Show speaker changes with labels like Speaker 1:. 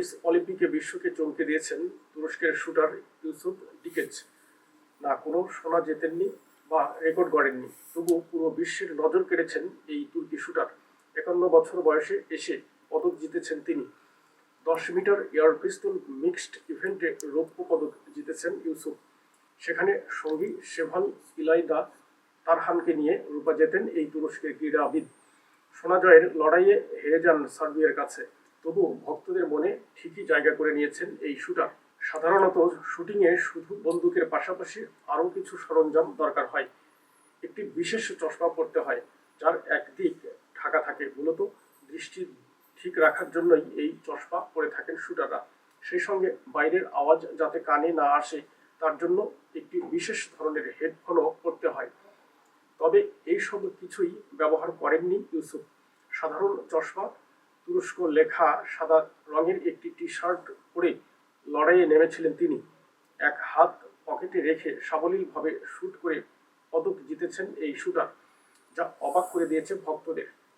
Speaker 1: Paris অলিম্পিকে বিশ্বকে চমকে দিয়েছেন তুরস্কের শুটার ইউসুফ ডিকেজ। না, কোনো সোনা জেতেননি বা রেকর্ড গড়েননি তবু পুরো বিশ্বের নজর কেড়েছেন এই তুর্কি শুটার। একান্ন বছর বয়সে এসে পদক জিতেছেন তিনি। দশ মিটার এয়ার পিস্তল মিক্সড ইভেন্টে রৌপ্য পদক জিতেছেন ইউসুফ। সেখানে সঙ্গী শেভান ইলাইদা তারহানকে নিয়ে রূপা জেতেন এই তুরস্কের ক্রীড়াবিদ। সোনা জয়ের লড়াইয়ে হেরে যান সার্বিয়ার কাছে। তবু ভক্তদের মনে ঠিকই জায়গা করে নিয়েছেন এই শুটার। সাধারণত শুটিংয়ে শুধু বন্দুকের পাশাপাশি আরও কিছু সরঞ্জাম দরকার হয়। একটি বিশেষ চশমা পরতে হয়, যার একদিক ঢাকা থাকে। মূলত দৃষ্টি ঠিক রাখার জন্যই এই চশমা পরে থাকেন শুটাররা। সেই সঙ্গে বাইরের আওয়াজ যাতে কানে না আসে, তার জন্য একটি বিশেষ ধরনের হেডফোনও পরতে হয়। তবে এই সব কিছুই ব্যবহার করেননি ইউসুফ। সাধারণ চশমা তুরস্ক লেখা সাদা রঙের একটি টি শার্ট পরে লড়াইয়ে নেমেছিলেন তিনি। এক হাত পকেটে রেখে সাবলীলভাবে শ্যুট করে পদক জিতেছেন এই শুটার, যা অবাক করে দিয়েছে ভক্তদের।